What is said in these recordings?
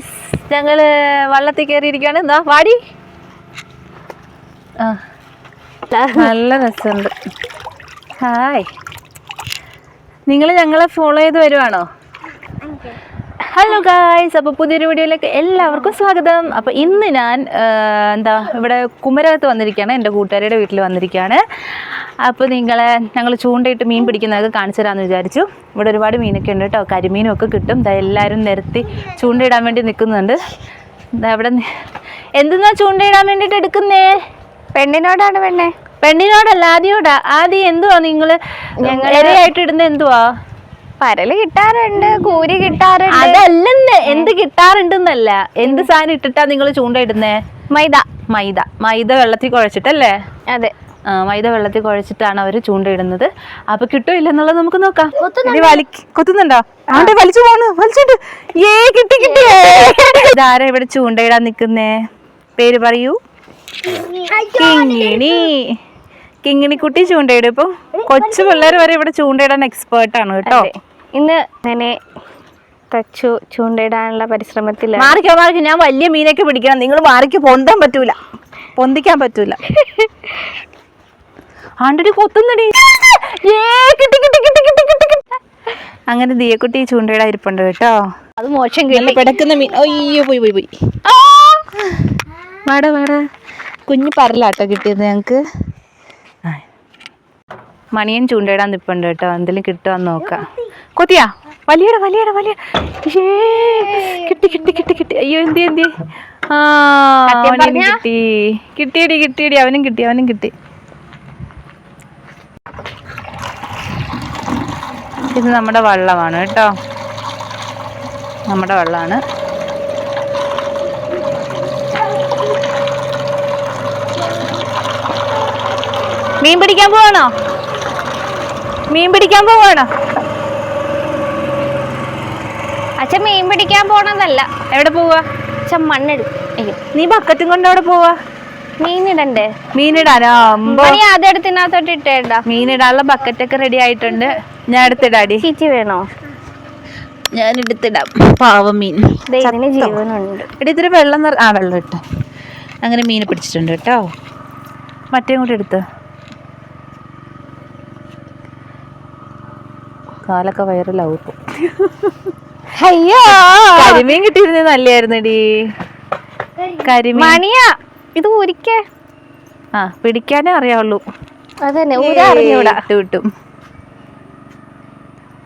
Guys ഞങ്ങൾ വള്ളത്തിൽ കയറിയിരിക്കുകയാണ് എന്താ വാടി. ആ. നല്ല രസമുണ്ട്. ഹായ്. നിങ്ങൾ ഞങ്ങളെ ഫോളോ ചെയ്ത് വരുവാണോ? ഹലോ ഗായ്സ് അപ്പോൾ പുതിയൊരു വീഡിയോയിലേക്ക് എല്ലാവർക്കും സ്വാഗതം. അപ്പോൾ ഇന്ന് ഞാൻ എന്താ ഇവിടെ കുമരകത്ത് വന്നിരിക്കുകയാണ്. എന്റെ കൂട്ടുകാരിയുടെ വീട്ടിൽ വന്നിരിക്കുകയാണ്. അപ്പോൾ നിങ്ങളെ ഞങ്ങൾ ചൂണ്ടയിട്ട് മീൻ പിടിക്കുന്നതൊക്കെ കാണിച്ചു തരാമെന്ന് വിചാരിച്ചു. ഇവിടെ ഒരുപാട് മീനൊക്കെ ഉണ്ട് കേട്ടോ. കരിമീനും ഒക്കെ കിട്ടും. എല്ലാവരും നിരത്തി ചൂണ്ടയിടാൻ വേണ്ടി നിൽക്കുന്നുണ്ട്. അവിടെ എന്തെന്നാ ചൂണ്ടയിടാൻ വേണ്ടിയിട്ട് എടുക്കുന്നേ? പെണ്ണിനോടാണ് പെണ്ണെ. പെണ്ണിനോടല്ല ആദ്യോടാ. ആദ്യം എന്തുവാ നിങ്ങൾ ഞങ്ങൾ ഇരയായിട്ട് ഇടുന്ന എന്തുവാ? പരൽ കിട്ടാറുണ്ട് കൂരി കിട്ടാറുണ്ട്. അതല്ലെന്ന്. എന്ത് കിട്ടാറുണ്ടെന്നല്ല. എന്ത് സാധനം ഇട്ടിട്ടാ നിങ്ങൾ ചൂണ്ട ഇടുന്നേ മൈദ. മൈദ. മൈദ വെള്ളത്തിൽ കുഴച്ചിട്ടല്ലേ? അതെ. മൈദ വെള്ളത്തിൽ കുഴച്ചിട്ടാണ് അവർ ചൂണ്ടയിടുന്നത്. അപ്പൊ കിട്ടോ ഇല്ലെന്നുള്ളത് നമുക്ക് നോക്കാം. കൊത്തുന്നുണ്ടോ. ആണ്ടെ വലിച്ചു പോണ് വലിച്ചിട്ട് ഏ കിട്ടി കിട്ടി. ഇതാരാ ഇവിടെ ചൂണ്ടയിടാൻ നിക്കുന്നേ? പേര് പറയൂ. കിങ്ങിണി കിങ്ങിണി. കുട്ടി ചൂണ്ടയിടും. ഇപ്പൊ കൊച്ചു പിള്ളേർ വരെ ഇവിടെ ചൂണ്ടയിടാൻ എക്സ്പേർട്ട് ആണ് കേട്ടോ. ഇന്ന് തന്നെ തച്ചു ചൂണ്ടയിടാനുള്ള പരിശ്രമത്തിൽ മാറിക്കോ മാറിക്കോ. ഞാൻ വലിയ മീനൊക്കെ പിടിക്കണം. നിങ്ങൾ മാറിക്ക് പൊന്താൻ പറ്റൂല. പൊന്തിക്കാൻ പറ്റൂല. ആണ്ടടി കൊത്തുന്നടി. ഏ, കിട്ടി, കിട്ടി, കിട്ടി, കിട്ടി, കിട്ടി, കിട്ടി. അങ്ങനെ ദിയക്കുട്ടി ചൂണ്ടയുടെ ഇരിപ്പുണ്ട് കേട്ടോ. അത് മോശം കിട്ടി. പിടക്കുന്ന മീൻ. അയ്യോ പോയി പോയി പോയി. വാട വാട. കുഞ്ഞു പറലാട്ടോ കിട്ടിയത് ഞങ്ങക്ക്. മണിയൻ ചൂണ്ടയിടാൻ നിപ്പുണ്ട് കേട്ടോ. എന്തെങ്കിലും കിട്ടുവാന്ന് നോക്കാം. കൊത്തിയാ വലിയട വലിയട വലിയ. കിട്ടി കിട്ടി കിട്ടി കിട്ടി. അയ്യോ എന്തി എന്തി? ആ കിട്ടി. കിട്ടിയടി കിട്ടിയടി. അവനും കിട്ടി അവനും കിട്ടി. ഇത് നമ്മുടെ വള്ളമാണ് കേട്ടോ. നമ്മുടെ വള്ളമാണ് മീൻ പിടിക്കാൻ പോവാണോ? മീൻ പിടിക്കാൻ പോവാണോ? അച്ഛൻ മീൻ പിടിക്കാൻ പോണതല്ല എവിടെ പോവാ? അച്ഛൻ മണ്ണെടുക്കും നീ ബക്കറ്റും കൊണ്ട് അവിടെ പോവാ? മീനിടണ്ടേ മീനിടാനോ അതെടുത്തിനകത്തോട്ട് ഇട്ടേണ്ട. മീനിടാനുള്ള ബക്കറ്റൊക്കെ റെഡി ആയിട്ടുണ്ട്. ഞാൻ എടുത്തിടാടി ചീച്ചി വേണോ ഞാൻ എടുത്തിടാം പാവം മീൻ ജീവനുണ്ട്. എടി ഇത്തിരി വെള്ളം നിറ ആ വെള്ളം ഇട്ട്. അങ്ങനെ മീൻ പിടിച്ചിട്ടുണ്ട് കേട്ടോ. മറ്റേ കൂടെ എടുത്ത്. കാലൊക്കെ വയറിലാവുമ്പോ ഇപ്പൊ. അയ്യോ! കരിമീൻ കിട്ടിയിരുന്നത് നല്ലായിരുന്നെടി. കരിമീൻ. മണിയാ ഇത് ഊരിക്കേ. ആ പിടിക്കാനേ അറിയാവുള്ളൂ. അതന്നെ കിട്ടും.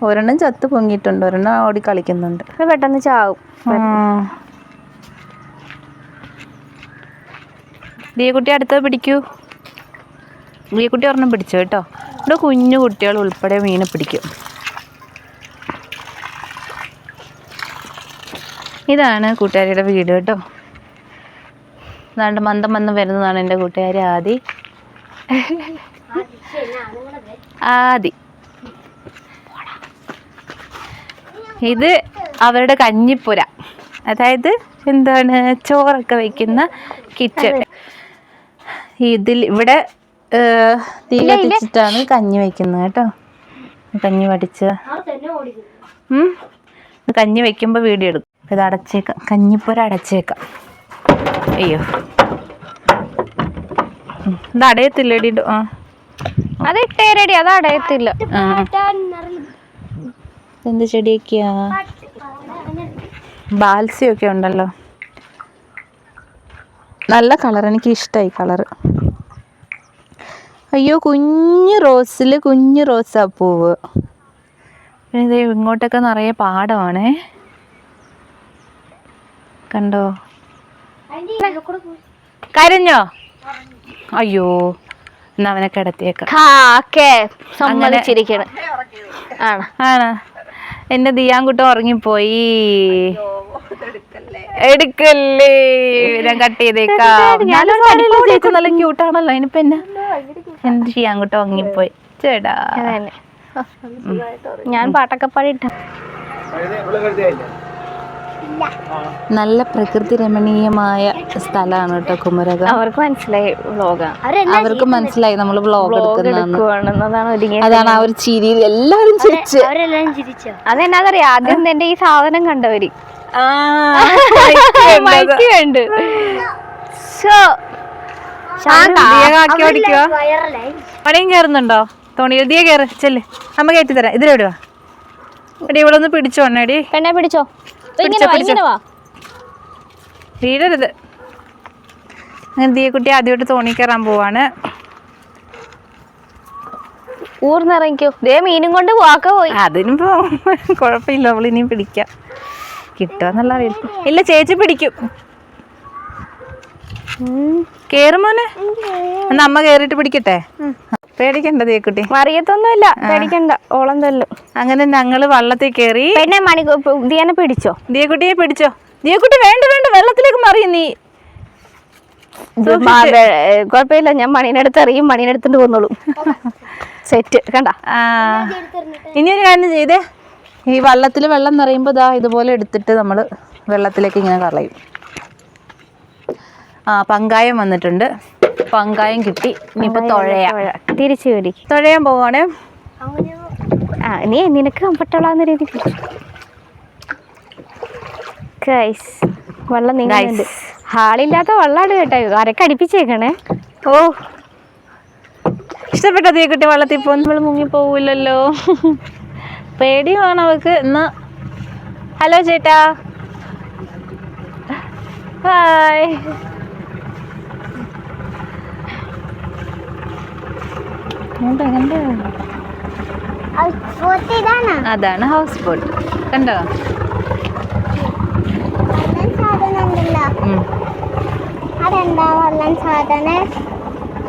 ഒരെണ്ണം ചത്ത് പൊങ്ങിയിട്ടുണ്ട് ഒരെണ്ണം ഓടി കളിക്കുന്നുണ്ട്. പെട്ടെന്ന് ചാവും. ദിയക്കുട്ടി അടുത്തത് പിടിക്കൂ. ദിയക്കുട്ടി ഒരെണ്ണം പിടിച്ചു കേട്ടോ. ഇവിടെ കുഞ്ഞു കുട്ടികൾ ഉൾപ്പെടെ മീനെ പിടിക്കും. ഇതാണ് കൂട്ടുകാരിയുടെ വീട് കേട്ടോ. അതാണ്ട് മന്ദം മന്ദം വരുന്നതാണ് എന്റെ കൂട്ടുകാരി ആദി. ആദി. ഇത് അവരുടെ കഞ്ഞിപ്പുര. അതായത് എന്താണ്? ചോറൊക്കെ വെക്കുന്ന കിച്ചൺ. ഇതിൽ ഇവിടെ തീ കത്തിച്ചിട്ടാണ് കഞ്ഞി വെക്കുന്നത് കേട്ടോ. കഞ്ഞി വടിച്ച്. കഞ്ഞി വെക്കുമ്പോൾ വീഡിയോ എടുക്കും. ഇത് അടച്ചേക്കാം. കഞ്ഞിപ്പുര അടച്ചേക്കാം. അയ്യോ. ഇത് അടയത്തില്ലേടി ആ. അത് ഇട്ടേരടി. അത് അടയത്തില്ല. എന്ത് ചെടിയൊക്കെയാ? ബാൽസ്യൊക്കെ ഉണ്ടല്ലോ. നല്ല കളർ എനിക്ക് ഇഷ്ടമായി കളർ. അയ്യോ കുഞ്ഞു റോസിൽ കുഞ്ഞു റോസാപ്പൂവ് പിന്നെ ഇത് ഇങ്ങോട്ടൊക്കെ നിറയെ പാടമാണേ. കണ്ടോ? കരഞ്ഞോ? അയ്യോ എന്നാ അവനെ കിടത്തിയേക്കാം. ആണ്. എന്റെ ദിയാൻകുട്ടം ഉറങ്ങിപ്പോയി. എടുക്കല്ലേ? ഞാൻ കട്ട് ചെയ്തേക്കാം. നല്ല ക്യൂട്ടാണല്ലോ അതിനിപ്പോ എന്നാ? എന്ത് ചെയ്യാൻ കുട്ടം ഉറങ്ങിപ്പോയി. ചേടാ. ഞാൻ പാട്ടൊക്കെ പാടിട്ട നല്ല പ്രകൃതി രമണീയമായ സ്ഥലമാണ് കേട്ടോ കുമരകം. അവർക്ക് മനസ്സിലായി വ്ലോഗാ. അവർക്ക് മനസ്സിലായി നമ്മൾ വ്ളോഗ് വ്ലോഗ് എടുക്കുന്നതാണ് അതാണ് ആ ഒരു ചിരി. എല്ലാവരും ചിരിച്ച്. അതെന്നാന്നറിയാം? ആദ്യം എന്റെ ഈ സാധനം കണ്ടവര്. കാക്കി ഓടിക്കുക പണിയും കയറുന്നുണ്ടോ തോണിയിൽ ദിയ കയറ് ചെല്ല്. അമ്മ കയറ്റി തരാം ഇതിലെവിടുവാ എടി ഇവിടെ ഒന്ന് പിടിച്ചോണേ എടി പെണ്ണെ പിടിച്ചോ? വീഴരുത് ദിയക്കുട്ടി ആദ്യമായിട്ട് തോണി കയറാൻ പോവാണ്. ഊർന്നിറങ്ങിക്കോ. ദേ മീനും കൊണ്ട് വാക്ക പോയി. അതിനിപ്പോ കുഴപ്പമില്ല അവൾ ഇനിയും പിടിക്കാം. കിട്ടുമെന്നുള്ള അറിയില്ല ഇല്ല ചേച്ചി പിടിക്കും. കേറുമോനെ എന്നാ അമ്മ കേറിയിട്ട് പിടിക്കട്ടെ? പേടിക്കണ്ട ദിയക്കുട്ടി അറിയത്തൊന്നുമില്ല പേടിക്കണ്ട. ഓളം തല്ലും. അങ്ങനെ ഞങ്ങൾ വള്ളത്തിൽ കയറി പിന്നെ മണി ദിയനെ പിടിച്ചോ? ദിയക്കുട്ടിയെ പിടിച്ചോ? ദിയക്കുട്ടി വേണ്ട വേണ്ട വെള്ളത്തിലേക്ക് മറിയും നീ. കൊഴപ്പില്ല കുഴപ്പമില്ല ഞാൻ മണീനടുത്ത് അറിയും മണീനടുത്തോണ്ട് പോന്നോളൂ സെറ്റ് കണ്ട? ഇനിയൊരു കാര്യം ചെയ്തേ. ഈ വള്ളത്തിൽ വെള്ളം നിറയുമ്പോൾ ഇതാ ഇതുപോലെ എടുത്തിട്ട് നമ്മൾ വെള്ളത്തിലേക്ക് ഇങ്ങനെ കളയും. പങ്കായം വന്നിട്ടുണ്ട്. പങ്കായം കിട്ടി. ഇനിയിപ്പോ തുഴയാ. തിരിച്ചു വരി തുഴയാൻ പോവാണേ. ആ നീ നിനക്ക് കംഫർട്ടബിൾ ആവുന്ന രീതി ഗൈസ് വെള്ളം നീങ്ങുന്നുണ്ട്. ഹാളില്ലാത്ത വെള്ളമാണ് കേട്ടോ. അരക്ക് അടിപ്പിച്ചേക്കണേ? ഓ ഇഷ്ടപ്പെട്ട തീക്കുട്ടി വെള്ളത്തിൽ പോകും നമ്മൾ മുങ്ങി പോവില്ലല്ലോ പേടിയാണ് അവക്ക് ഇന്ന്. ഹലോ ചേട്ടാ. ഹായ് അതാണ് ഹൗസ് ബോട്ട് കണ്ടോ?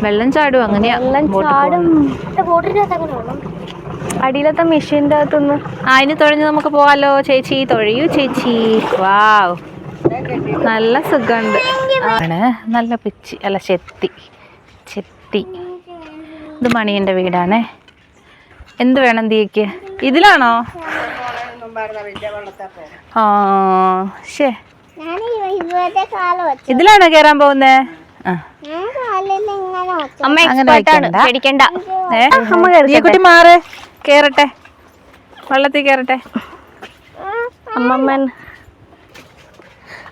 വെള്ളം ചാടും അങ്ങനെയാ അടിയിലത്തെ മെഷീന്റെ അകത്തുനിന്ന് അതിന് തുഴഞ്ഞ് തൊഴിഞ്ഞ് നമുക്ക് പോവാലോ ചേച്ചി. തുഴയൂ ചേച്ചി. വാവ് നല്ല സുഖമുണ്ട്. ആണ്. നല്ല പിച്ചി. അല്ല ചെത്തി. ചെത്തി. ഇത് മണിയന്റെ വീടാണേ. എന്ത് വേണം തീക്ക് ഇതിലാണോ? ആ ശേ ഇതിലാണോ കേറാൻ പോകുന്നേ? അമ്മ. പേടിക്കണ്ട. ഏ? അമ്മ കുട്ടി മാറ്. കേറട്ടെ. വെള്ളത്തിൽ കേറട്ടെ. അമ്മമ്മൻ.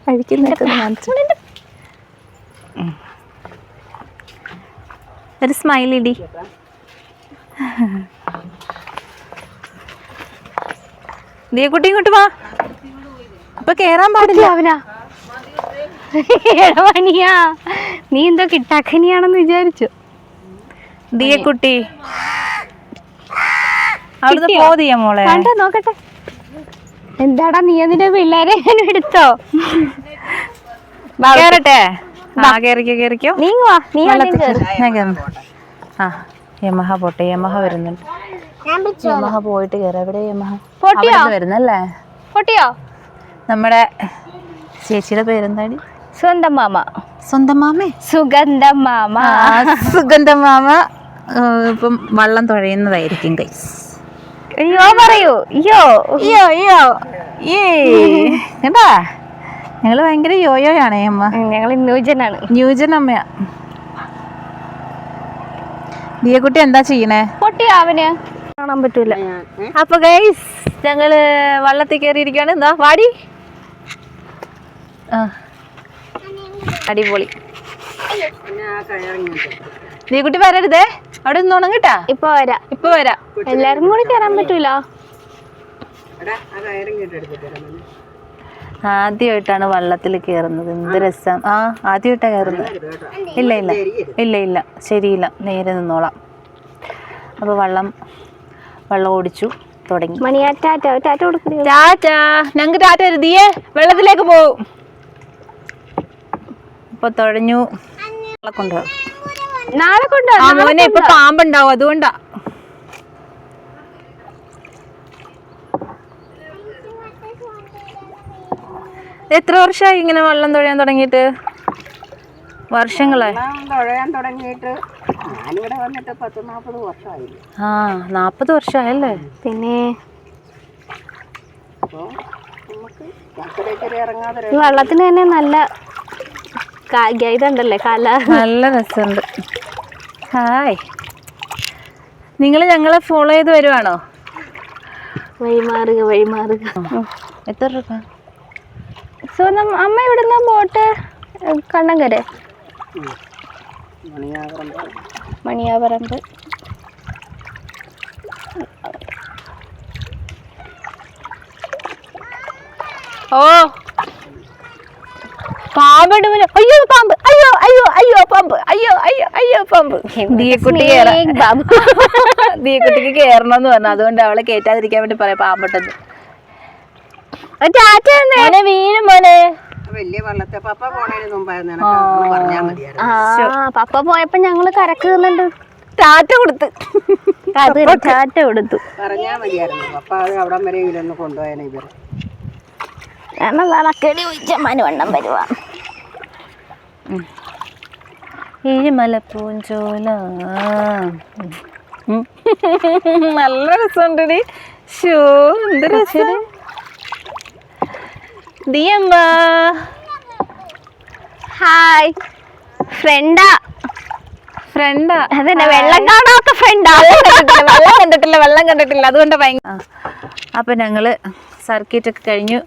അഴിക്കുന്നൊക്കെ ഒന്ന് കാണിച്ചു ഉം. ഒരു സ്മൈൽ ഇടി. കുട്ടി ഇങ്ങോട്ട് വാ. അപ്പൊ കേറാൻ പാടില്ല. അവനാ. ണിയാ നീ എന്തോ കിട്ടാക്കനിയാണെന്ന് വിചാരിച്ചു. ദിയക്കുട്ടി അവിടുന്ന് പോ ദിയ മോളെ. കണ്ടോ നോക്കട്ടെ. എന്താടാ നീ അതിന്റെ പിള്ളേരെ എടുത്തോ? കേറട്ടെ? ആ യമഹ പോട്ടെ യമഹ വരുന്നുണ്ട്. യമഹ പോയിട്ട് കയറാം എവിടെ യമഹ? വരുന്നല്ലേ? പൊട്ടിയോ? നമ്മുടെ ചേച്ചിയുടെ പേരെന്താടി? സ്വന്തം മാമ. സ്വന്തം മാമേ? സുഗന്ധം മാമ. സുഗന്ധം മാമ ഇപ്പം വള്ളം തുഴയുന്നതായിരിക്കും ഗൈസ് അയ്യോ പറയൂ. അയ്യോ. അയ്യോ അയ്യോ. ഏ കേട്ടാ? ഞങ്ങൾ ഭയങ്കര ആണ് അമ്മ. ഞങ്ങൾ ന്യൂജനാണ്. ന്യൂജൻ അമ്മയാ ദിയക്കുട്ടി എന്താ ചെയ്യണേ? പൊട്ടിയോ അവന് കാണാൻ പറ്റൂല. അപ്പൊ ഗൈസ് ഞങ്ങൾ വള്ളത്തിൽ കയറിയിരിക്കുകയാണ് എന്താ വാടി. ആ അടിപൊളി. ദിയക്കുട്ടി വരരുതേ. അവിടെ നിന്നോണം കേട്ടാ ഇപ്പൊ വരാ. ഇപ്പൊ വരാ. എല്ലാരും കൂടി കയറാൻ പറ്റൂല? ആദ്യമായിട്ടാണ് വള്ളത്തിൽ കയറുന്നത് എന്ത് രസം. ആ ആദ്യമായിട്ടാണ് കയറുന്നത് ഇല്ല ഇല്ല. ഇല്ല ഇല്ല. ശരിയില്ല. നേരെ നിന്നോളാം. അപ്പോൾ വള്ളം വെള്ളം ഓടിച്ചു. തുടങ്ങി. മണിയാ ടാറ്റ ഞങ്ങൾക്ക് ടാറ്റ എഴുതിയേ. വെള്ളത്തിലേക്ക് പോകും ഇപ്പൊ തുഴഞ്ഞു നാളെ കൊണ്ടുപോകും നാളെ കൊണ്ടുപോകും ഇപ്പൊ പാമ്പുണ്ടാവും. അതുകൊണ്ടാ. എത്ര വർഷമായി ഇങ്ങനെ വെള്ളം തുഴയാൻ തുടങ്ങിയിട്ട്? വർഷങ്ങളായി. തുഴയാൻ തുടങ്ങിയിട്ട് ഞാനിവിടെ വന്നിട്ട് പത്ത് നാൽപ്പത് വർഷമായി. ആ നാപ്പത് വർഷമായല്ലേ? പിന്നെ? ഈ വെള്ളത്തിന് തന്നെ നല്ല ഇതുണ്ടല്ലേ കല. നല്ല രസമുണ്ട്. ഹായ്. നിങ്ങൾ ഞങ്ങളെ ഫോളോ ചെയ്ത് വരുവാണോ? വഴിമാറുക വഴിമാറുക. എത്ര രൂപ? സുഗന്ധം അമ്മ ഇവിടുന്ന് ബോട്ട് കണ്ണങ്കര. മണിയാപറമ്പ് ഓ. പാമ്പുണ്ട് മുന്നേ അയ്യോ പാമ്പ്. അയ്യോ അയ്യോ അയ്യോ പാമ്പ്. അയ്യോ അയ്യോ അയ്യോ പാമ്പ്. ദീയക്കുട്ടി കേറാ. Snake കേറണം എന്ന് പറഞ്ഞു. അതുകൊണ്ട് അവളെ കേറ്റാതിരിക്കാൻ വേണ്ടി പറയാം തന്നേ. മോനെ വീഴും മോനെ. വലിയ വെള്ളത്തെ പപ്പ പോണതിന് മുമ്പായിരുന്നു നിനക്ക് ഒന്ന് പറഞ്ഞാ മതിയായിരുന്നു. ആ പപ്പ പോയപ്പോ ഞങ്ങൾ കരക്ക് നിന്നുണ്ട് ടാറ്റ കൊടുത്ത്. ടാറ്റ കൊടുത്തു. പറഞ്ഞാ മതിയായിരുന്നു. പപ്പ അത് അവിടം വരെ കൊണ്ടുപോയാലും മനുവണ്ണം വരുവാ. നല്ല രസമുണ്ടടി ഷോ എന്ത് രസം. ദിയമ്മ ഹായ് ഫ്രണ്ടാ ഫ്രണ്ടാ അതന്നെ വെള്ളം കാണാത്ത ഫ്രണ്ടാ വെള്ളം കണ്ടിട്ടില്ല വെള്ളം കണ്ടിട്ടില്ല അതുകൊണ്ട് ഭയങ്കര അപ്പൊ ഞങ്ങൾ സർക്കിറ്റ് ഒക്കെ കഴിഞ്ഞു.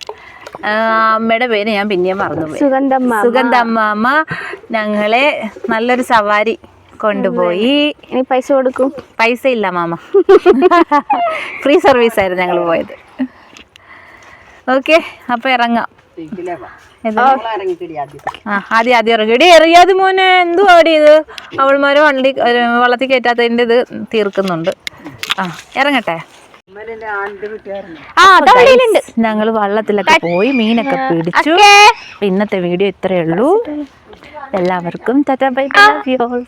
അമ്മയുടെ പേര് ഞാൻ പിന്നെയും മറന്നുപോയി സുഗന്ധമ്മ സുഗന്ധമ്മ ഞങ്ങളെ നല്ലൊരു സവാരി കൊണ്ടുപോയി. ഇനി പൈസ കൊടുക്കും. പൈസ ഇല്ല മാമ. ഫ്രീ സർവീസ് ആയിരുന്നു ഞങ്ങൾ പോയത്. ഓക്കെ അപ്പൊ ഇറങ്ങാം. ആദ്യം. ആ ആദ്യം ഇറങ്ങി. ഇടി എറിയാതെ മോനെ എന്തോ അവിടെ ഇത്? അവൾമാര് വണ്ടി വള്ളത്തിൽ കയറ്റാത്തതിന്റെ ഇത് തീർക്കുന്നുണ്ട്. ആ ഇറങ്ങട്ടെ. ഞങ്ങൾ വള്ളത്തിലൊക്കെ പോയി മീനൊക്കെ പിടിച്ചു. ഇന്നത്തെ വീഡിയോ ഇത്രയേ ഉള്ളൂ. എല്ലാവർക്കും tata bye bye love you all